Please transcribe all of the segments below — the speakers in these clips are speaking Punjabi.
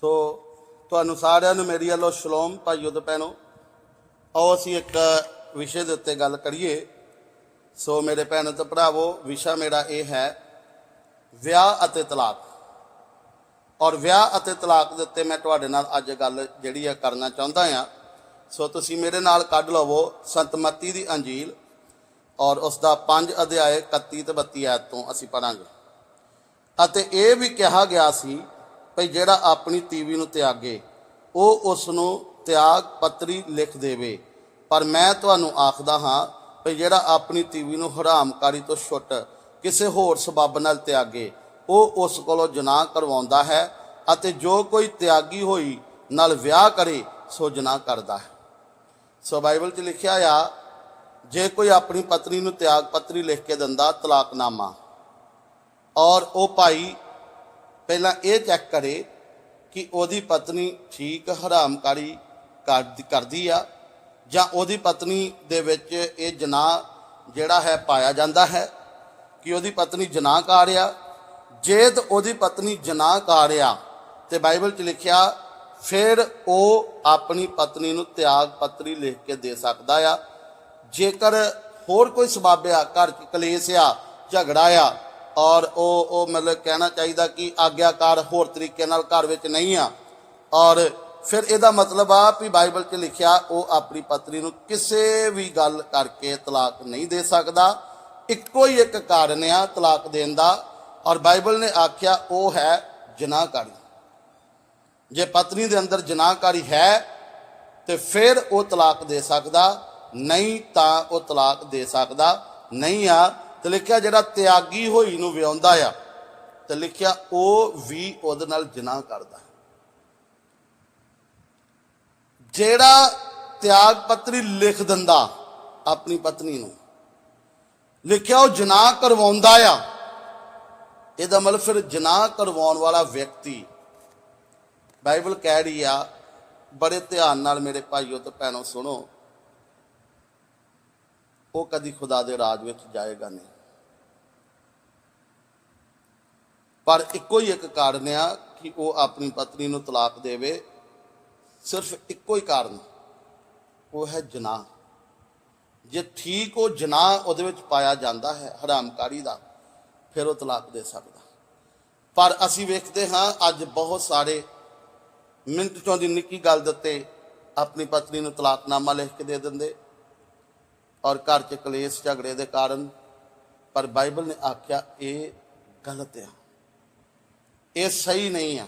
ਸੋ ਤੁਹਾਨੂੰ ਸਾਰਿਆਂ ਨੂੰ ਮੇਰੀ ਵੱਲੋਂ ਸ਼ਲੋਮ ਭਾਈਓ ਤੇ ਭੈਣੋ। ਆਓ ਅਸੀਂ ਇੱਕ ਵਿਸ਼ੇ ਦੇ ਉੱਤੇ ਗੱਲ ਕਰੀਏ। ਸੋ ਮੇਰੇ ਭੈਣੋ ਤੇ ਭਰਾਵੋ, ਵਿਸ਼ਾ ਮੇਰਾ ਇਹ ਹੈ, ਵਿਆਹ ਅਤੇ ਤਲਾਕ। ਔਰ ਵਿਆਹ ਅਤੇ ਤਲਾਕ ਦੇ ਉੱਤੇ ਮੈਂ ਤੁਹਾਡੇ ਨਾਲ ਅੱਜ ਗੱਲ ਜਿਹੜੀ ਆ ਕਰਨਾ ਚਾਹੁੰਦਾ ਆ। ਸੋ ਤੁਸੀਂ ਮੇਰੇ ਨਾਲ ਕੱਢ ਲਵੋ ਸੰਤਮਤੀ ਦੀ ਅੰਜੀਲ। ਔਰ ਉਸ ਦਾ 5 ਅਧਿਆਏ 31 ਤੇ 32 ਆਇਤ ਤੋਂ ਅਸੀਂ ਪੜਾਂਗੇ ਅਤੇ ਇਹ ਵੀ ਕਿਹਾ ਗਿਆ ਸੀ ਭਈ ਜਿਹੜਾ ਆਪਣੀ ਤੀਵੀ ਨੂੰ ਤਿਆਗੇ, ਉਹ ਉਸ ਨੂੰ ਤਿਆਗ ਪੱਤਰੀ ਲਿਖ ਦੇਵੇ। ਪਰ ਮੈਂ ਤੁਹਾਨੂੰ ਆਖਦਾ ਹਾਂ ਭਈ ਜਿਹੜਾ ਆਪਣੀ ਤੀਵੀ ਨੂੰ ਹਰਾਮਕਾਰੀ ਤੋਂ ਛੁੱਟ ਕਿਸੇ ਹੋਰ ਸਬਬ ਨਾਲ ਤਿਆਗੇ, ਉਹ ਉਸ ਕੋਲੋਂ ਜਨਾਹ ਕਰਵਾਉਂਦਾ ਹੈ ਅਤੇ ਜੋ ਕੋਈ ਤਿਆਗੀ ਹੋਈ ਨਾਲ ਵਿਆਹ ਕਰੇ, ਸੋ ਜਨਾਹ ਕਰਦਾ ਹੈ। ਸੋ ਬਾਈਬਲ 'ਚ ਲਿਖਿਆ ਆ, ਜੇ ਕੋਈ ਆਪਣੀ ਪਤਨੀ ਨੂੰ ਤਿਆਗ ਪੱਤਰੀ ਲਿਖ ਕੇ ਦਿੰਦਾ ਤਲਾਕਨਾਮਾ, ਔਰ ਉਹ ਭਾਈ ਪਹਿਲਾਂ ਇਹ ਚੈੱਕ ਕਰੇ ਕਿ ਉਹਦੀ ਪਤਨੀ ਠੀਕ ਹਰਾਮਕਾਰੀ ਕਰਦੀ- ਕਰਦੀ ਆ ਜਾਂ ਉਹਦੀ ਪਤਨੀ ਦੇ ਵਿੱਚ ਇਹ ਜਨਾਹ ਜਿਹੜਾ ਹੈ ਪਾਇਆ ਜਾਂਦਾ ਹੈ ਕਿ ਉਹਦੀ ਪਤਨੀ ਜਨਾਹਕਾਰ ਆ। ਜੇ ਤਾਂ ਉਹਦੀ ਪਤਨੀ ਜਨਾਹਕਾਰ ਆ ਤੇ ਬਾਈਬਲ 'ਚ ਲਿਖਿਆ, ਫਿਰ ਉਹ ਆਪਣੀ ਪਤਨੀ ਨੂੰ ਤਿਆਗ ਪੱਤਰੀ ਲਿਖ ਕੇ ਦੇ ਸਕਦਾ ਆ। ਜੇਕਰ ਹੋਰ ਕੋਈ ਸਬੱਬ ਆ ਘਰ 'ਚ ਕਲੇਸ਼ ਆ, ਝਗੜਾ ਆ ਔਰ ਉਹ ਉਹ ਮਤਲਬ ਕਹਿਣਾ ਚਾਹੀਦਾ ਕਿ ਆਗਿਆਕਾਰ ਹੋਰ ਤਰੀਕੇ ਨਾਲ ਘਰ ਵਿੱਚ ਨਹੀਂ ਆ। ਔਰ ਫਿਰ ਇਹਦਾ ਮਤਲਬ ਆ ਵੀ ਬਾਈਬਲ 'ਚ ਲਿਖਿਆ, ਉਹ ਆਪਣੀ ਪਤਨੀ ਨੂੰ ਕਿਸੇ ਵੀ ਗੱਲ ਕਰਕੇ ਤਲਾਕ ਨਹੀਂ ਦੇ ਸਕਦਾ। ਇੱਕੋ ਹੀ ਇੱਕ ਕਾਰਨ ਆ ਤਲਾਕ ਦੇਣ ਦਾ। ਔਰ ਬਾਈਬਲ ਨੇ ਆਖਿਆ, ਉਹ ਹੈ ਜਨਾਹਕਾਰੀ। ਜੇ ਪਤਨੀ ਦੇ ਅੰਦਰ ਜਨਾਹਕਾਰੀ ਹੈ, ਤੇ ਫਿਰ ਉਹ ਤਲਾਕ ਦੇ ਸਕਦਾ। ਨਹੀਂ ਤਾਂ ਉਹ ਤਲਾਕ ਦੇ ਸਕਦਾ। ਨਹੀਂ ਆ ਤੇ ਲਿਖਿਆ ਜਿਹੜਾ ਤਿਆਗੀ ਹੋਈ ਨੂੰ ਵਿਆਉਂਦਾ ਆ, ਤੇ ਲਿਖਿਆ ਉਹ ਵੀ ਉਹਦੇ ਨਾਲ ਜਨਾਹ ਕਰਦਾ। ਜਿਹੜਾ ਤਿਆਗ ਪੱਤਰੀ ਲਿਖ ਦਿੰਦਾ ਆਪਣੀ ਪਤਨੀ ਨੂੰ, ਲਿਖਿਆ ਉਹ ਜਨਾਹ ਕਰਵਾਉਂਦਾ ਆ। ਇਹਦਾ ਮਤਲਬ ਫਿਰ ਜਨਾਹ ਕਰਵਾਉਣ ਵਾਲਾ ਵਿਅਕਤੀ ਬਾਈਬਲ ਕਹਿ ਰਹੀ ਆ, ਬੜੇ ਧਿਆਨ ਨਾਲ ਮੇਰੇ ਭਾਈਓ ਤੇ ਭੈਣੋ ਸੁਣੋ ਉਹ ਕਦੀ ਖੁਦਾ ਦੇ ਰਾਜ ਵਿੱਚ ਜਾਏਗਾ ਨਹੀਂ। ਪਰ ਇੱਕੋ ਹੀ ਇੱਕ ਕਾਰਨ ਆ ਕਿ ਉਹ ਆਪਣੀ ਪਤਨੀ ਨੂੰ ਤਲਾਕ ਦੇਵੇ, ਸਿਰਫ ਇੱਕੋ ਹੀ ਕਾਰਨ। ਉਹ ਹੈ ਜਨਾਹ। ਜੇ ਠੀਕ ਉਹ ਜਨਾਹ ਉਹਦੇ ਵਿੱਚ ਪਾਇਆ ਜਾਂਦਾ ਹੈ, ਹਰਾਮਕਾਰੀ ਦਾ, ਫਿਰ ਉਹ ਤਲਾਕ ਦੇ ਸਕਦਾ। ਪਰ ਅਸੀਂ ਵੇਖਦੇ ਹਾਂ, ਅੱਜ ਬਹੁਤ ਸਾਰੇ ਮਿੰਟ ਚੋਂ ਦੀ ਨਿੱਕੀ ਗੱਲ ਦਿੱਤੇ ਆਪਣੀ ਪਤਨੀ ਨੂੰ ਤਲਾਕਨਾਮਾ ਲਿਖ ਕੇ ਦੇ ਦਿੰਦੇ। ਔਰ ਘਰ 'ਚ ਕਲੇਸ਼ ਝਗੜੇ ਦੇ ਕਾਰਨ, ਪਰ ਬਾਈਬਲ ਨੇ ਆਖਿਆ, ਇਹ ਗਲਤ ਆ। ਇਹ ਸਹੀ ਨਹੀਂ ਆ।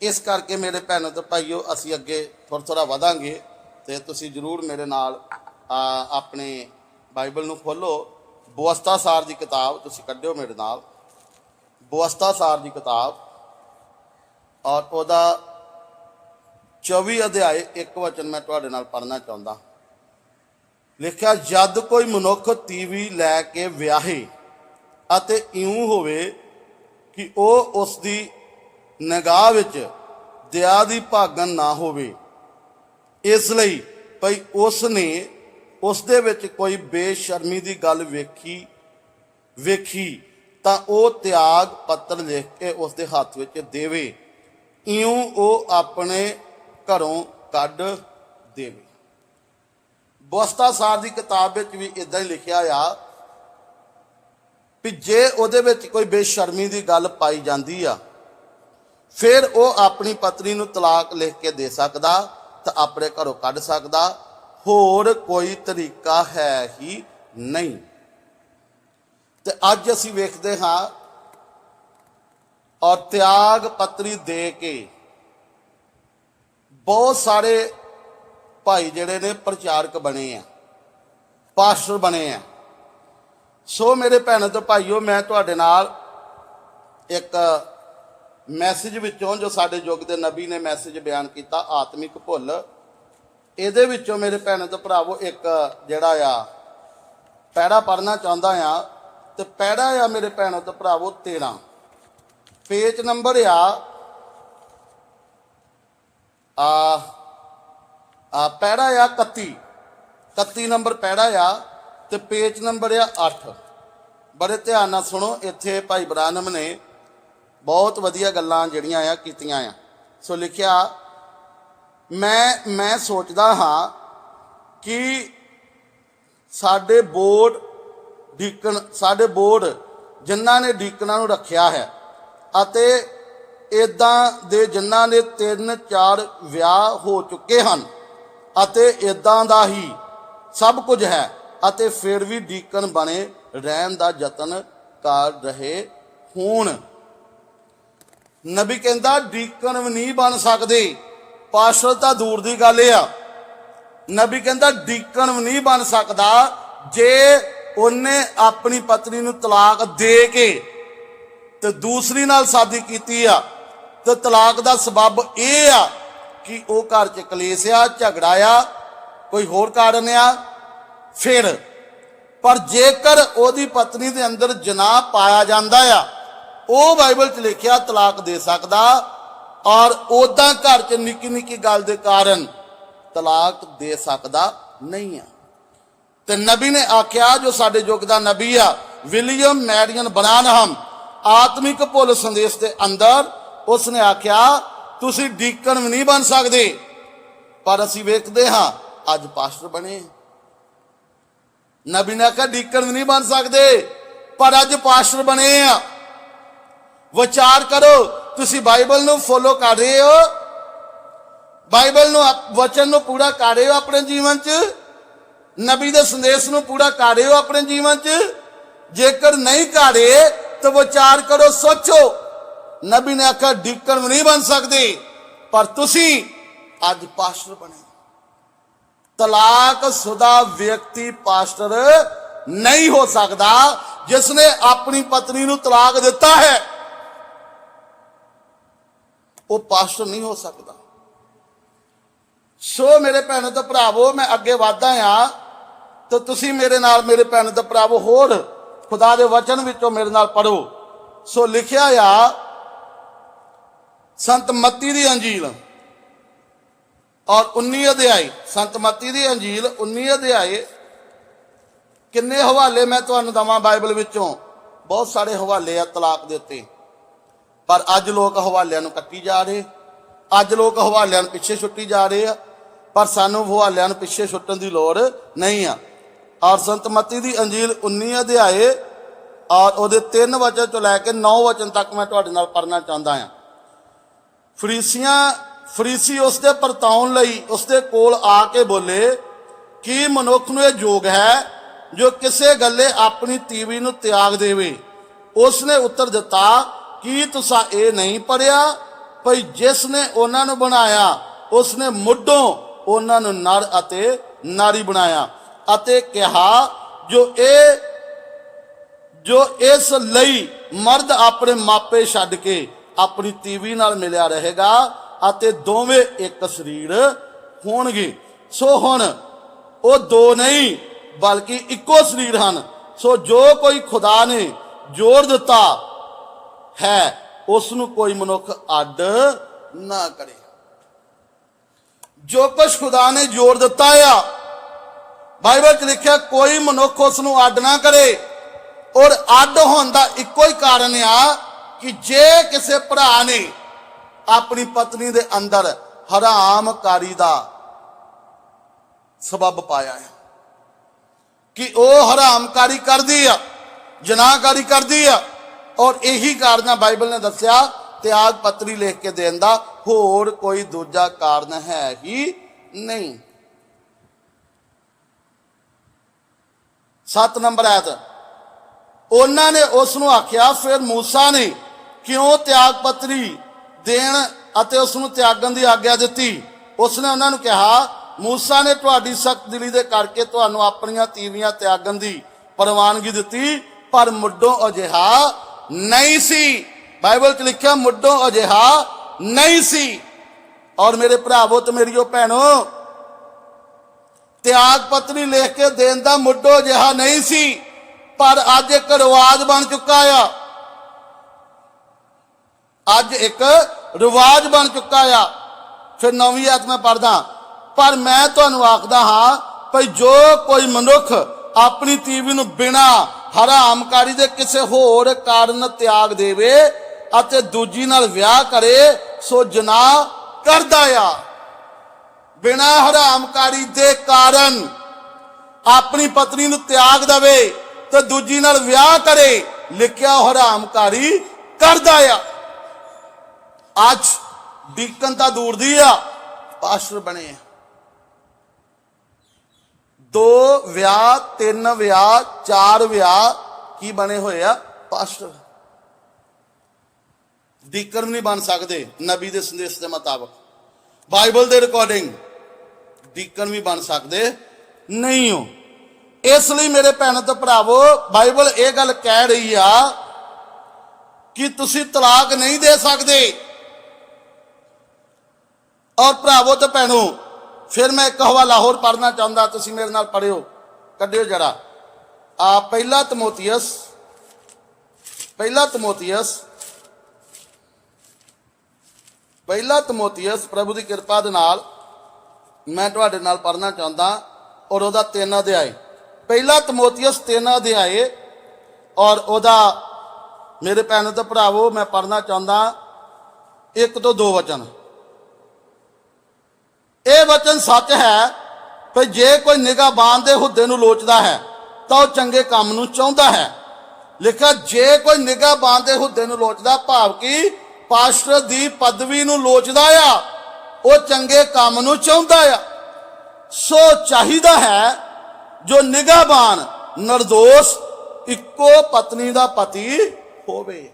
ਇਸ ਕਰਕੇ ਮੇਰੇ ਭੈਣੋ ਤੇ ਭਾਈਓ, ਅਸੀਂ ਅੱਗੇ ਥੋੜਾ ਥੋੜਾ ਵਧਾਂਗੇ ਤੇ ਤੁਸੀਂ ਜਰੂਰ ਮੇਰੇ ਨਾਲ ਆਪਣੇ ਬਾਈਬਲ ਨੂੰ ਖੋਲੋ ਬਵਸਤਾ ਸਾਰ ਦੀ ਕਿਤਾਬ ਤੁਸੀਂ ਕੱਢਿਓ ਮੇਰੇ ਨਾਲ। ਬਵਸਤਾ ਸਾਰ ਦੀ ਕਿਤਾਬ ਔਰ ਉਹਦਾ 24 ਅਧਿਆਏ ਇੱਕ ਵਚਨ ਮੈਂ ਤੁਹਾਡੇ ਨਾਲ ਪੜ੍ਹਨਾ ਚਾਹੁੰਦਾ। ਲਿਖਿਆ, ਜਦ ਕੋਈ ਮਨੁੱਖ ਤੀਵੀ ਲੈ ਕੇ ਵਿਆਹੇ ਅਤੇ ਇਉਂ ਹੋਵੇ ਕਿ ਉਹ ਉਸ ਦੀ ਨਿਗਾਹ ਵਿੱਚ ਦਇਆ ਦੀ ਭਾਗਨ ਨਾ ਹੋਵੇ, ਇਸ ਲਈ ਭਈ ਉਸ ਨੇ ਉਸ ਦੇ ਵਿੱਚ ਕੋਈ ਬੇਸ਼ਰਮੀ ਦੀ ਗੱਲ ਵੇਖੀ ਵੇਖੀ ਤਾਂ ਉਹ ਤਿਆਗ ਪੱਤਰ ਲਿਖ ਕੇ ਉਸ ਦੇ ਹੱਥ ਵਿੱਚ ਦੇਵੇ। ਇਉਂ ਉਹ ਆਪਣੇ ਘਰੋਂ ਕੱਢ ਦੇਵੇ। ਬੋਸਤਾ ਸਾਹਿਬ ਦੀ ਕਿਤਾਬ ਵਿੱਚ ਵੀ ਇਦਾਂ ਹੀ ਲਿਖਿਆ ਆ ਵੀ ਜੇ ਉਹਦੇ ਵਿੱਚ ਕੋਈ ਬੇਸ਼ਰਮੀ ਦੀ ਗੱਲ ਪਾਈ ਜਾਂਦੀ ਆ, ਫਿਰ ਉਹ ਆਪਣੀ ਪਤਨੀ ਨੂੰ ਤਲਾਕ ਲਿਖ ਕੇ ਦੇ ਸਕਦਾ ਤਾਂ ਆਪਣੇ ਘਰੋਂ ਕੱਢ ਸਕਦਾ। ਹੋਰ ਕੋਈ ਤਰੀਕਾ ਹੈ ਹੀ ਨਹੀਂ। ਤੇ ਅੱਜ ਅਸੀਂ ਵੇਖਦੇ ਹਾਂ ਔਰ ਤਿਆਗ ਪੱਤਰੀ ਦੇ ਕੇ ਬਹੁਤ ਸਾਰੇ ਭਾਈ ਜਿਹੜੇ ਨੇ ਪ੍ਰਚਾਰਕ ਬਣੇ ਆ, ਪਾਸਟਰ ਬਣੇ ਆ। ਸੋ ਮੇਰੇ ਭੈਣੋ ਤੇ ਭਾਈਓ, ਮੈਂ ਤੁਹਾਡੇ ਨਾਲ ਇੱਕ ਮੈਸੇਜ ਵਿੱਚੋਂ, ਜੋ ਸਾਡੇ ਯੁੱਗ ਦੇ ਨਬੀ ਨੇ ਮੈਸੇਜ ਬਿਆਨ ਕੀਤਾ, ਆਤਮਿਕ ਭੁੱਲ। ਇਹਦੇ ਵਿੱਚੋਂ ਮੇਰੇ ਭੈਣੋ ਤੇ ਭਰਾਵੋ, ਇੱਕ ਜਿਹੜਾ ਆ, ਪੈੜਾ ਪੜਨਾ ਚਾਹੁੰਦਾ ਆ, ਤੇ ਪੈੜਾ ਆ ਮੇਰੇ ਭੈਣੋ ਤੇ ਭਰਾਵੋ 13 ਪੇਜ ਨੰਬਰ ਆ ਆ ਆ, ਪੈੜਾ ਆ 31 31 ਨੰਬਰ ਪੈੜਾ ਆ ਤੇ ਪੇਜ ਨੰਬਰ ਆ 8 ਬੜੇ ਧਿਆਨ ਨਾਲ ਸੁਣੋ, ਇੱਥੇ ਭਾਈ ਬਰਾਨਮ ਨੇ ਬਹੁਤ ਵਧੀਆ ਗੱਲਾਂ ਜਿਹੜੀਆਂ ਆ ਕੀਤੀਆਂ ਆ। ਸੋ ਲਿਖਿਆ, ਮੈਂ ਮੈਂ ਸੋਚਦਾ ਹਾਂ ਕਿ ਸਾਡੇ ਬੋਰਡ ਡੀਕਨ ਸਾਡੇ ਬੋਰਡ ਜਿਨ੍ਹਾਂ ਨੇ ਡੀਕਨਾਂ ਨੂੰ ਰੱਖਿਆ ਹੈ ਅਤੇ ਇਦਾਂ ਦੇ ਜਿਨ੍ਹਾਂ ਦੇ ਤਿੰਨ ਚਾਰ ਵਿਆਹ ਹੋ ਚੁੱਕੇ ਹਨ ਅਤੇ ਇਦਾਂ ਦਾ ਹੀ ਸਭ ਕੁਝ ਹੈ ਅਤੇ ਫਿਰ ਵੀ ਡੀਕਨ ਬਣੇ ਰਹਿਣ ਦਾ ਯਤਨ ਕਰ ਰਹੇ ਹੋਣ। ਨਬੀ ਕਹਿੰਦਾ, ਡੀਕਨ ਵੀ ਨਹੀਂ ਬਣ ਸਕਦੇ। ਪਾਸਟਰ ਤਾਂ ਦੂਰ ਦੀ ਗੱਲ ਆ। ਨਬੀ ਕਹਿੰਦਾ, ਡੀਕਨ ਵੀ ਨਹੀਂ ਬਣ ਸਕਦਾ ਜੇ ਉਹਨੇ ਆਪਣੀ ਪਤਨੀ ਨੂੰ ਤਲਾਕ ਦੇ ਕੇ ਤੇ ਦੂਸਰੀ ਨਾਲ ਸ਼ਾਦੀ ਕੀਤੀ ਆ। ਤੇ ਤਲਾਕ ਦਾ ਸਬਬ ਇਹ ਆ ਕਿ ਉਹ ਘਰ ਚ ਕਲੇਸ਼ ਆ, ਝਗੜਾ ਆ, ਕੋਈ ਹੋਰ ਕਾਰਨ ਆ? ਫਿਰ, ਪਰ ਜੇਕਰ ਉਹਦੀ ਪਤਨੀ ਦੇ ਅੰਦਰ ਜਨਾਹ ਪਾਇਆ ਜਾਂਦਾ ਆ, ਉਹ ਬਾਈਬਲ 'ਚ ਲਿਖਿਆ ਤਲਾਕ ਦੇ ਸਕਦਾ ਔਰ ਉਦਾਂ ਘਰ 'ਚ ਨਿੱਕੀ ਨਿੱਕੀ ਗੱਲ ਦੇ ਕਾਰਨ ਤਲਾਕ ਦੇ ਸਕਦਾ ਨਹੀਂ ਆ। ਤੇ ਨਬੀ ਨੇ ਆਖਿਆ, ਜੋ ਸਾਡੇ ਯੁੱਗ ਦਾ ਨਬੀ ਆ, ਵਿਲੀਅਮ ਮੈਡੀਅਨ ਬਨਾਨਹਮ ਆਤਮਿਕ ਭੁੱਲ ਸੰਦੇਸ਼ ਦੇ ਅੰਦਰ ਉਸਨੇ ਆਖਿਆ ਤੁਸੀਂ ਡੀਕਨ ਵੀ ਨਹੀਂ ਬਣ ਸਕਦੇ। ਪਰ ਅਸੀਂ ਵੇਖਦੇ ਹਾਂ, ਅੱਜ ਪਾਸਟਰ ਬਣੇ। ਨਬੀ ਨੇ ਆਖਿਆ ਡੀਕਨ ਵੀ ਨਹੀਂ ਬਣ ਸਕਦੇ, ਪਰ ਅੱਜ ਪਾਸਟਰ ਬਣੇ ਆ। ਵਿਚਾਰ ਕਰੋ, ਤੁਸੀਂ ਬਾਈਬਲ ਨੂੰ ਫੋਲੋ ਕਰ ਰਹੇ ਹੋ? ਬਾਈਬਲ ਨੂੰ ਵਚਨ ਨੂੰ ਪੂਰਾ ਕਰ ਰਹੇ ਹੋ ਆਪਣੇ ਜੀਵਨ 'ਚ? ਨਬੀ ਦੇ ਸੰਦੇਸ਼ ਨੂੰ ਪੂਰਾ ਕਰ ਰਹੇ ਹੋ ਆਪਣੇ ਜੀਵਨ 'ਚ? ਜੇਕਰ ਨਹੀਂ ਕਰ ਰਹੇ ਤਾਂ ਵਿਚਾਰ ਕਰੋ, ਸੋਚੋ। ਨਬੀ ਨੇ ਆਖਿਆ ਡੀਕਨ ਵੀ ਨਹੀਂ ਬਣ ਸਕਦੇ, ਪਰ ਤੁਸੀਂ ਅੱਜ ਪਾਸਟਰ ਬਣੇ। ਤਲਾਕ ਸੁਦਾ ਵਿਅਕਤੀ ਪਾਸਟਰ ਨਹੀਂ ਹੋ ਸਕਦਾ, ਜਿਸ ਨੇ ਆਪਣੀ ਪਤਨੀ ਨੂੰ ਤਲਾਕ ਦਿੱਤਾ ਹੈ। ਉਹ ਪਾਸਟਰ ਨਹੀਂ ਹੋ ਸਕਦਾ। ਸੋ ਮੇਰੇ ਭੈਣੋ ਤੇ ਭਰਾਵੋ, ਮੈਂ ਅੱਗੇ ਵਧਦਾ ਆ, ਤੇ ਤੁਸੀਂ ਮੇਰੇ ਨਾਲ ਮੇਰੇ ਭੈਣੋ ਤੇ ਭਰਾਵੋ ਹੋਰ ਖੁਦਾ ਦੇ ਵਚਨ ਵਿੱਚੋਂ ਮੇਰੇ ਨਾਲ ਪੜੋ ਸੋ ਲਿਖਿਆ ਆ ਸੰਤ ਮੱਤੀ ਦੀ ਅੰਜੀਲ। ਔਰ 19 ਅਧਿਆਏ, ਸੰਤ ਮੱਤੀ ਦੀ ਅੰਜੀਲ 19 ਅਧਿਆਏ। ਕਿੰਨੇ ਹਵਾਲੇ ਮੈਂ ਤੁਹਾਨੂੰ ਦਵਾਂ ਬਾਈਬਲ ਵਿੱਚੋਂ? ਬਹੁਤ ਸਾਰੇ ਹਵਾਲੇ ਆ ਤਲਾਕ ਦੇ ਉੱਤੇ। ਪਰ ਅੱਜ ਲੋਕ ਹਵਾਲਿਆਂ ਨੂੰ ਕੱਟੀ ਜਾ ਰਹੇ। ਅੱਜ ਲੋਕ ਹਵਾਲਿਆਂ ਨੂੰ ਪਿੱਛੇ ਛੁੱਟੀ ਜਾ ਰਹੇ ਆ। ਪਰ ਸਾਨੂੰ ਹਵਾਲਿਆਂ ਨੂੰ ਪਿੱਛੇ ਛੁੱਟਣ ਦੀ ਲੋੜ ਨਹੀਂ ਆ। ਔਰ ਸੰਤ ਮਤੀ ਦੀ ਅੰਜੀਲ 19 ਅਧਿਆਏ। ਔਰ ਉਹਦੇ 3 ਵਚਨ ਤੋਂ ਲੈ ਕੇ 9 ਵਚਨ ਤੱਕ ਮੈਂ ਤੁਹਾਡੇ ਨਾਲ ਪੜਨਾ ਚਾਹੁੰਦਾ ਹਾਂ ਫਰੀਸੀਆਂ, ਫਰੀਸੀ ਉਸ ਦੇ ਪਰਤਾਉਣ ਲਈ ਉਸ ਦੇ ਕੋਲ ਆ ਕੇ ਬੋਲੇ, ਕੀ ਮਨੁੱਖ ਨੂੰ ਇਹ ਯੋਗ ਹੈ ਜੋ ਕਿਸੇ ਗੱਲੇ ਆਪਣੀ ਤੀਵੀ ਨੂੰ ਤਿਆਗ ਦੇਵੇ? ਉਸ ਨੇ ਉੱਤਰ ਦਿੱਤਾ, ਕੀ ਤੁਸੀਂ ਇਹ ਨਹੀਂ ਪੜਿਆ ਭਈ ਜਿਸ ਨੇ ਉਹਨਾਂ ਨੂੰ ਬਣਾਇਆ ਉਸ ਨੇ ਮੁੱਢੋਂ ਉਹਨਾਂ ਨੂੰ ਨਰ ਅਤੇ ਨਾਰੀ ਬਣਾਇਆ ਅਤੇ ਕਿਹਾ, ਜੋ ਇਹ, ਜੋ ਇਸ ਲਈ ਮਰਦ ਆਪਣੇ ਮਾਪੇ ਛੱਡ ਕੇ ਆਪਣੀ ਤੀਵੀ ਨਾਲ ਮਿਲਿਆ ਰਹੇਗਾ ਅਤੇ ਦੋਵੇਂ ਇੱਕ ਸਰੀਰ ਹੋਣਗੇ। ਸੋ ਹੁਣ ਉਹ ਦੋ ਨਹੀਂ, ਬਲਕਿ ਇੱਕੋ ਸਰੀਰ ਹਨ। ਸੋ ਜੋ ਕੋਈ ਖੁਦਾ ਨੇ ਜੋੜ ਦਿੱਤਾ ਹੈ ਉਸ ਨੂੰ ਕੋਈ ਮਨੁੱਖ ਅੱਡ ਨਾ ਕਰੇ। ਜੋ ਕੁਛ ਖੁਦਾ ਨੇ ਜੋੜ ਦਿੱਤਾ ਆ, ਬਾਈਬਲ 'ਚ ਲਿਖਿਆ, ਕੋਈ ਮਨੁੱਖ ਉਸ ਨੂੰ ਅੱਡ ਨਾ ਕਰੇ। ਔਰ ਅੱਡ ਹੋਣ ਦਾ ਇੱਕੋ ਹੀ ਕਾਰਨ ਆ ਕਿ ਜੇ ਕਿਸੇ ਭਰਾ ਨੇ ਆਪਣੀ ਪਤਨੀ ਦੇ ਅੰਦਰ ਹਰਾਮਕਾਰੀ ਦਾ ਸਬਬ ਪਾਇਆ ਹੈ, ਕਿ ਉਹ ਹਰਾਮਕਾਰੀ ਕਰਦੀ ਆ, ਜਨਾਹਕਾਰੀ ਕਰਦੀ ਆ, ਔਰ ਇਹੀ ਕਾਰਨ ਬਾਈਬਲ ਨੇ ਦੱਸਿਆ, ਤਿਆਗ ਪੱਤਰੀ ਲਿਖ ਕੇ ਦੇਣ ਦਾ, ਹੋਰ ਕੋਈ ਦੂਜਾ ਕਾਰਨ ਹੈ ਹੀ ਨਹੀਂ। 7 ਨੰਬਰ ਆਇਤ ਉਹਨਾਂ ਨੇ ਉਸ ਨੂੰ ਆਖਿਆ, ਫਿਰ ਮੂਸਾ ਨੇ ਕਿਉਂ ਤਿਆਗ ਪੱਤਰੀ ਦੇਣ ਅਤੇ ਉਸ ਨੂੰ ਤਿਆਗਣ ਦੀ ਆਗਿਆ ਦਿੱਤੀ? ਉਸ ਨੇ ਉਹਨਾਂ ਨੂੰ ਕਿਹਾ, ਮੂਸਾ ਨੇ ਤੁਹਾਡੀ ਸਖਤ ਦਿਲੀ ਦੇ ਕਰਕੇ ਤੁਹਾਨੂੰ ਆਪਣੀਆਂ ਤੀਵੀਆਂ ਤਿਆਗਣ ਦੀ ਪ੍ਰਵਾਨਗੀ ਦਿੱਤੀ, ਪਰ ਮੁੱਢੋਂ ਅਜਿਹਾ ਨਹੀਂ ਸੀ। ਬਾਈਬਲ 'ਚ ਲਿਖਿਆ, ਮੁੱਢੋਂ ਅਜਿਹਾ ਨਹੀਂ ਸੀ। ਔਰ ਮੇਰੇ ਭਰਾਵੋ ਤੇ ਮੇਰੀਓ ਭੈਣੋ, ਤਿਆਗ ਪੱਤਰੀ ਲਿਖ ਕੇ ਦੇਣ ਦਾ ਮੁੱਢੋਂ ਅਜਿਹਾ ਨਹੀਂ ਸੀ, ਪਰ ਅੱਜ ਇੱਕ ਰਿਵਾਜ ਬਣ ਚੁੱਕਾ ਆ। ਅੱਜ ਇੱਕ ਰਿਵਾਜ ਬਣ ਚੁੱਕਾ ਆ। ਫਿਰ ਨਵੀਂ ਆਇਤ ਮੈਂ ਪੜਦਾ ਪਰ ਮੈਂ ਤੁਹਾਨੂੰ ਆਖਦਾ ਹਾਂ ਭਈ ਜੋ ਕੋਈ ਮਨੁੱਖ ਆਪਣੀ ਤੀਵੀ ਨੂੰ ਬਿਨਾ ਹਰਾਮਕਾਰੀ ਦੇ ਕਿਸੇ ਹੋਰ ਕਾਰਨ ਤਿਆਗ ਦੇਵੇ ਅਤੇ ਦੂਜੀ ਨਾਲ ਵਿਆਹ ਕਰੇ, ਸੋ ਜਨਾਹ ਕਰਦਾ ਆ। ਬਿਨਾ ਹਰਾਮਕਾਰੀ ਦੇ ਕਾਰਨ ਆਪਣੀ ਪਤਨੀ ਨੂੰ ਤਿਆਗ ਦੇਵੇ ਤੇ ਦੂਜੀ ਨਾਲ ਵਿਆਹ ਕਰੇ, ਲਿਖਿਆ ਹਰਾਮਕਾਰੀ ਕਰਦਾ ਆ। ਅੱਜ ਡੀਕਨ ਤਾਂ ਦੂਰ ਦੀ ਆ ਪਾਸਟਰ ਬਣੇ ਆ। ਦੋ ਵਿਆਹ, ਤਿੰਨ ਵਿਆਹ, ਚਾਰ ਵਿਆਹ, ਕੀ ਬਣੇ ਹੋਏ ਆ? ਪਾਸਟਰ ਡੀਕਨ ਨਹੀਂ ਬਣ ਸਕਦੇ, ਨਬੀ ਦੇ ਸੰਦੇਸ਼ ਦੇ ਮੁਤਾਬਕ। ਬਾਈਬਲ ਦੇ ਰਿਕਾਰਡਿੰਗ ਡੀਕਨ ਵੀ ਬਣ ਸਕਦੇ, ਨਹੀਂ ਹੋ। ਇਸ ਲਈ ਮੇਰੇ ਭੈਣੋ ਤੇ ਭਰਾਵੋ, ਬਾਈਬਲ ਇਹ ਗੱਲ ਕਹਿ ਰਹੀ ਆ ਕਿ ਤੁਸੀਂ ਤਲਾਕ ਨਹੀਂ ਦੇ ਸਕਦੇ। ਔਰ ਭਰਾਵੋ ਤੇ ਭੈਣੋ, ਫਿਰ ਮੈਂ ਇੱਕ ਹਵਾਲਾ ਹੋਰ ਪੜਨਾ ਚਾਹੁੰਦਾ, ਤੁਸੀਂ ਮੇਰੇ ਨਾਲ ਪੜਿਓ ਕੱਢਿਓ ਜਰਾ। ਆ, ਪਹਿਲਾ ਤਮੋਥੀਅਸ ਪਹਿਲਾ ਤਮੋਥੀਅਸ ਪਹਿਲਾ ਤਮੋਥੀਅਸ ਪ੍ਰਭੂ ਦੀ ਕਿਰਪਾ ਦੇ ਨਾਲ ਮੈਂ ਤੁਹਾਡੇ ਨਾਲ ਪੜਨਾ ਚਾਹੁੰਦਾ ਔਰ ਉਹਦਾ ਤਿੰਨ ਅਧਿਆਏ ਪਹਿਲਾ ਤਮੋਥੀਅਸ ਤਿੰਨ ਅਧਿਆਏ ਔਰ ਉਹਦਾ, ਮੇਰੇ ਭੈਣੋ ਤੇ ਭਰਾਵੋ, ਮੈਂ ਪੜਨਾ ਚਾਹੁੰਦਾ ਇੱਕ ਤੋਂ ਦੋ ਵਚਨ। ਇਹ ਵਚਨ ਸੱਚ ਹੈ ਕਿ ਜੇ ਕੋਈ ਨਿਗਾਹਬਾਨ ਦੇ ਹੁੱਦੇ ਨੂੰ ਲੋਚਦਾ ਹੈ, ਤਾਂ ਉਹ ਚੰਗੇ ਕੰਮ ਨੂੰ ਚਾਹੁੰਦਾ ਹੈ। ਲਿਖਿਆ, ਜੇ ਕੋਈ ਨਿਗਾਹਬਾਨ ਦੇ ਹੁੱਦੇ ਨੂੰ ਲੋਚਦਾ, ਭਾਵ ਕਿ ਪਾਸਟਰ ਦੀ ਪਦਵੀ ਨੂੰ ਲੋਚਦਾ ਆ, ਉਹ ਚੰਗੇ ਕੰਮ ਨੂੰ ਚਾਹੁੰਦਾ ਆ। ਸੋ ਚਾਹੀਦਾ ਹੈ, ਜੋ ਨਿਗਾਹਬਾਨ ਨਿਰਦੋਸ਼ ਇੱਕੋ ਪਤਨੀ ਦਾ ਪਤੀ ਹੋਵੇ।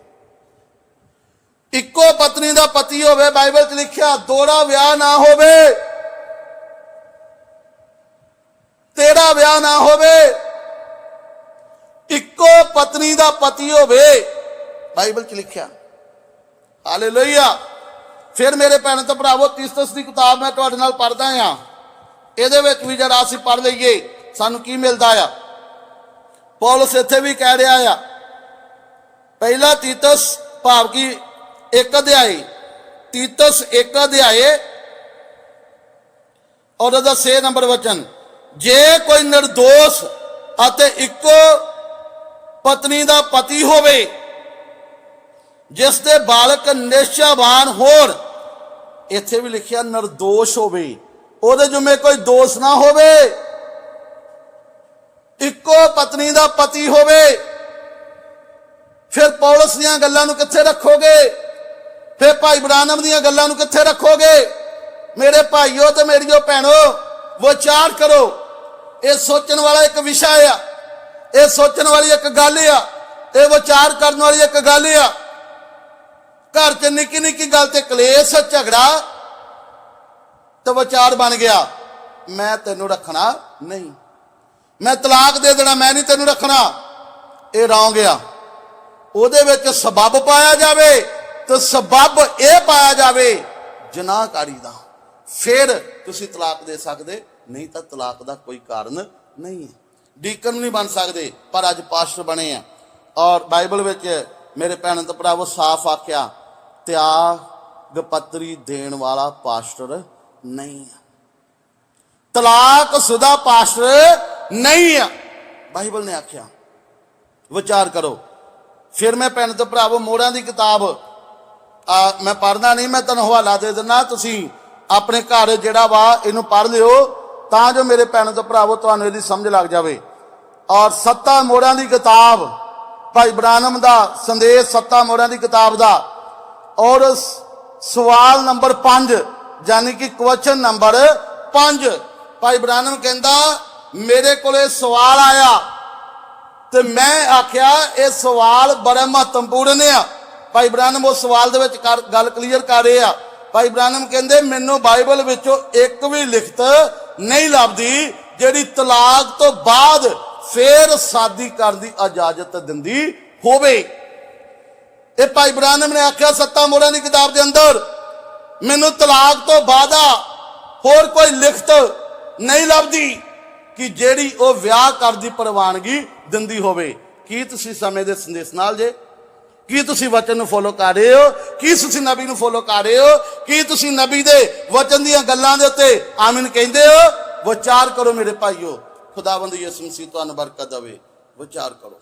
ਇੱਕੋ ਪਤਨੀ ਦਾ ਪਤੀ ਹੋਵੇ, ਬਾਈਬਲ 'ਚ ਲਿਖਿਆ, ਦੋਹਰਾ ਵਿਆਹ ਨਾ ਹੋਵੇ। ਤੇਰਾ ਵਿਆਹ ਨਾ ਹੋਵੇ, ਇੱਕੋ ਪਤਨੀ ਦਾ ਪਤੀ ਹੋਵੇ। ਬਾਈਬਲ 'ਚ ਲਿਖਿਆ, ਹਾਲੇਲੂਇਆ। ਫਿਰ ਮੇਰੇ ਭੈਣ ਤੇ ਭਰਾਵੋ ਤੀਸਤਸ ਦੀ ਕਿਤਾਬ ਮੈਂ ਤੁਹਾਡੇ ਨਾਲ ਪੜ੍ਹਦਾ ਆ ਇਹਦੇ ਵਿੱਚ ਵੀ ਜਰਾ ਅਸੀਂ ਪੜ੍ਹ ਲਈਏ, ਸਾਨੂੰ ਕੀ ਮਿਲਦਾ ਆ? ਪੌਲਸ ਇੱਥੇ ਵੀ ਕਹਿ ਰਿਹਾ ਆ, ਪਹਿਲਾ ਤੀਤਸ ਭਾਵ ਕੀ ਇੱਕ ਅਧਿਆਏ, ਤੀਤਸ ਇੱਕ ਅਧਿਆਏ, ਔਰ ਉਹਦਾ 6 ਨੰਬਰ ਵਚਨ ਜੇ ਕੋਈ ਨਿਰਦੋਸ਼ ਅਤੇ ਇੱਕੋ ਪਤਨੀ ਦਾ ਪਤੀ ਹੋਵੇ ਜਿਸ ਦੇ ਬਾਲਕ ਨਿਸ਼ਚਾਵਾਨ ਹੋਣ ਇੱਥੇ ਵੀ ਲਿਖਿਆ ਨਿਰਦੋਸ਼ ਹੋਵੇ, ਉਹਦੇ ਜੁਮੇ ਕੋਈ ਦੋਸ਼ ਨਾ ਹੋਵੇ, ਇੱਕੋ ਪਤਨੀ ਦਾ ਪਤੀ ਹੋਵੇ, ਫਿਰ ਪੌਲਸ ਦੀਆਂ ਗੱਲਾਂ ਨੂੰ ਕਿੱਥੇ ਰੱਖੋਗੇ? ਫਿਰ ਭਾਈ ਬ੍ਰਾਨਮ ਦੀਆਂ ਗੱਲਾਂ ਨੂੰ ਕਿੱਥੇ ਰੱਖੋਗੇ? ਮੇਰੇ ਭਾਈਓ ਤੇ ਮੇਰੀਓ ਭੈਣੋ, ਵਿਚਾਰ ਕਰੋ। ਇਹ ਸੋਚਣ ਵਾਲਾ ਇੱਕ ਵਿਸ਼ਾ ਆ। ਇਹ ਸੋਚਣ ਵਾਲੀ ਇੱਕ ਗੱਲ ਆ। ਇਹ ਵਿਚਾਰ ਕਰਨ ਵਾਲੀ ਇੱਕ ਗੱਲ ਆ। ਘਰ 'ਚ ਨਿੱਕੀ ਨਿੱਕੀ ਗੱਲ ਤੇ ਕਲੇਸ਼, ਝਗੜਾ ਤੇ ਵਿਚਾਰ ਬਣ ਗਿਆ। ਮੈਂ ਤੈਨੂੰ ਰੱਖਣਾ ਨਹੀਂ। ਮੈਂ ਤਲਾਕ ਦੇ ਦੇਣਾ, ਮੈਂ ਨਹੀਂ ਤੈਨੂੰ ਰੱਖਣਾ। ਇਹ ਰੌਂਗ ਆ। ਉਹਦੇ ਵਿੱਚ ਸਬਬ ਪਾਇਆ ਜਾਵੇ ਤੇ ਸਬਬ ਇਹ ਪਾਇਆ ਜਾਵੇ, ਜਨਾਹਕਾਰੀ ਦਾ। ਫਿਰ ਤੁਸੀਂ ਤਲਾਕ ਦੇ ਸਕਦੇ ਨਹੀਂ ਤਾਂ ਤਲਾਕ ਦਾ ਕੋਈ ਕਾਰਨ ਨਹੀਂ ਹੈ। ਡੀਕਨ ਨਹੀਂ ਬਣ ਸਕਦੇ, ਪਰ ਅੱਜ ਪਾਸਟਰ ਬਣੇ ਆ। ਔਰ ਬਾਈਬਲ ਵਿੱਚ ਮੇਰੇ ਭੈਣਾਂ ਤੇ ਭਰਾਵੋ ਸਾਫ਼ ਆਖਿਆ, ਤਿਆਗ ਪੱਤਰੀ ਦੇਣ ਵਾਲਾ ਪਾਸਟਰ ਨਹੀਂ ਹੈ ਤਲਾਕ ਸੁਦਾ ਪਾਸਟਰ ਨਹੀਂ ਆ। ਬਾਈਬਲ ਨੇ ਆਖਿਆ, ਵਿਚਾਰ ਕਰੋ। ਫਿਰ ਮੈਂ ਭੈਣ ਤੇ ਭਰਾਵੋ ਮੋੜਾਂ ਦੀ ਕਿਤਾਬ, ਆ, ਮੈਂ ਪੜ੍ਹਨਾ ਨਹੀਂ, ਮੈਂ ਤੁਹਾਨੂੰ ਹਵਾਲਾ ਦੇ ਦਿੰਦਾ, ਤੁਸੀਂ ਆਪਣੇ ਘਰ ਜਿਹੜਾ ਵਾ, ਇਹਨੂੰ ਪੜ੍ਹ ਲਿਓ। ਤਾਂ ਜੋ ਮੇਰੇ ਭੈਣ ਤੇ ਭਰਾਵੋ ਤੁਹਾਨੂੰ ਇਹਦੀ ਸਮਝ ਲੱਗ ਜਾਵੇ। ਔਰ ਸੱਤਾ ਮੋੜਾਂ ਦੀ ਕਿਤਾਬ, ਭਾਈ ਬ੍ਰਾਨਮ ਦਾ ਸੰਦੇਸ਼ ਸੱਤਾ ਮੋੜਾਂ ਦੀ ਕਿਤਾਬ ਦਾ। ਔਰ ਸਵਾਲ ਨੰਬਰ 5 ਯਾਨੀ ਕਿ ਕੁਐਸਚਨ ਨੰਬਰ 5 ਭਾਈ ਬ੍ਰਾਨਮ ਕਹਿੰਦਾ, ਮੇਰੇ ਕੋਲੇ ਸਵਾਲ ਆਇਆ। ਤੇ ਮੈਂ ਆਖਿਆ, ਇਹ ਸਵਾਲ ਬੜਾ ਮਹੱਤਵਪੂਰਨ ਆ। ਭਾਈ ਬ੍ਰਾਨਮ ਉਹ ਸਵਾਲ ਦੇ ਵਿੱਚ ਕਰ- ਗੱਲ ਕਲੀਅਰ ਕਰ ਰਹੇ। ਆ ਭਾਈ ਬ੍ਰਾਨਮ ਕਹਿੰਦੇ, ਮੈਨੂੰ ਬਾਈਬਲ ਵਿੱਚੋਂ ਇੱਕ ਵੀ ਲਿਖਤ ਨਹੀਂ ਲੱਭਦੀ, ਜਿਹੜੀ ਤਲਾਕ ਤੋਂ ਬਾਅਦ ਫੇਰ ਸ਼ਾਦੀ ਕਰਨ ਦੀ ਇਜਾਜ਼ਤ ਦਿੰਦੀ ਹੋਵੇ। ਇਹ ਭਾਈ ਬ੍ਰਾਨਮ ਨੇ ਆਖਿਆ, ਸੱਤਾ ਮੋੜਾਂ ਦੀ ਕਿਤਾਬ ਦੇ ਅੰਦਰ, ਮੈਨੂੰ ਤਲਾਕ ਤੋਂ ਬਾਅਦਾ ਹੋਰ ਕੋਈ ਲਿਖਤ ਨਹੀਂ ਲੱਭਦੀ ਕਿ ਜਿਹੜੀ ਉਹ ਵਿਆਹ ਕਰਦੀ ਪ੍ਰਵਾਨਗੀ ਦਿੰਦੀ ਹੋਵੇ। ਕੀ ਤੁਸੀਂ ਸਮੇਂ ਦੇ ਸੰਦੇਸ਼ ਨਾਲ ਜੇ ਕੀ ਤੁਸੀਂ ਵਚਨ ਨੂੰ ਫੋਲੋ ਕਰ ਰਹੇ ਹੋ? ਕੀ ਤੁਸੀਂ ਨਬੀ ਨੂੰ ਫੋਲੋ ਕਰ ਰਹੇ ਹੋ? ਕੀ ਤੁਸੀਂ ਨਬੀ ਦੇ ਵਚਨ ਦੀਆਂ ਗੱਲਾਂ ਦੇ ਉੱਤੇ ਆਮੀਨ ਕਹਿੰਦੇ ਹੋ? ਵਿਚਾਰ ਕਰੋ ਮੇਰੇ ਭਾਈਓ, ਖੁਦਾਵੰਦ ਯਿਸੂ ਮਸੀਹ, ਤੁਹਾਨੂੰ ਬਰਕਤ ਦੇਵੇ। ਵਿਚਾਰ ਕਰੋ।